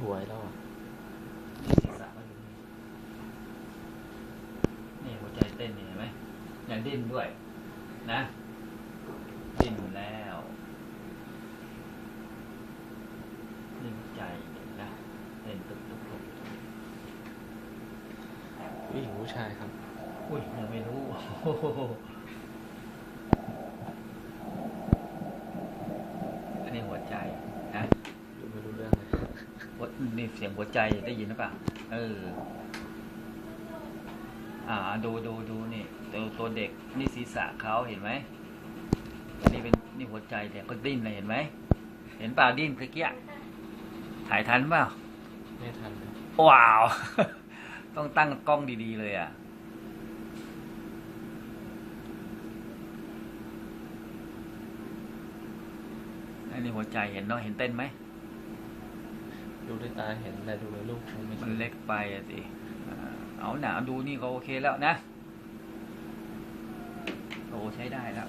หัวให้เราอะนี่ศีรษะก็อยู่นี่นี่หัวใจเต้นนี่เห็นไหมยังดิ้นด้วย นะดิ้นแล้วนี่หัวใจนะเต้นตุกตุกตุกผู้หญิงผู้ชายครับ อุ้ยยังไม่รู้โอ้โหอันนี้หัวใจนะดูไม่รู้เรื่องเลยหัว นี่เสียงหัวใจได้ยินหรือเปล่า เออ อ่า ดูดูดูนี่ตัวตัวเด็กนี่ศีรษะเขาเห็นไหมอันนี้เป็นนี่หัวใจเนี่ยก็ดิ้นเลยเห็นไหม เห็นเปล่าดิ้นเมื่อกี้ถ่ายทันเปล่า ไม่ทันครับว้าว ต้องตั้งกล้องดีๆเลยอะอันนี้หัวใจเห็นเนาะเห็นเต้นไหม ดูด้วยตาเห็นแต่ดูในรูปคงไม่มันเล็กไปอะสิเอาหนาดูนี่ก็โอเคแล้วนะ โอ้ใช้ได้แล้ว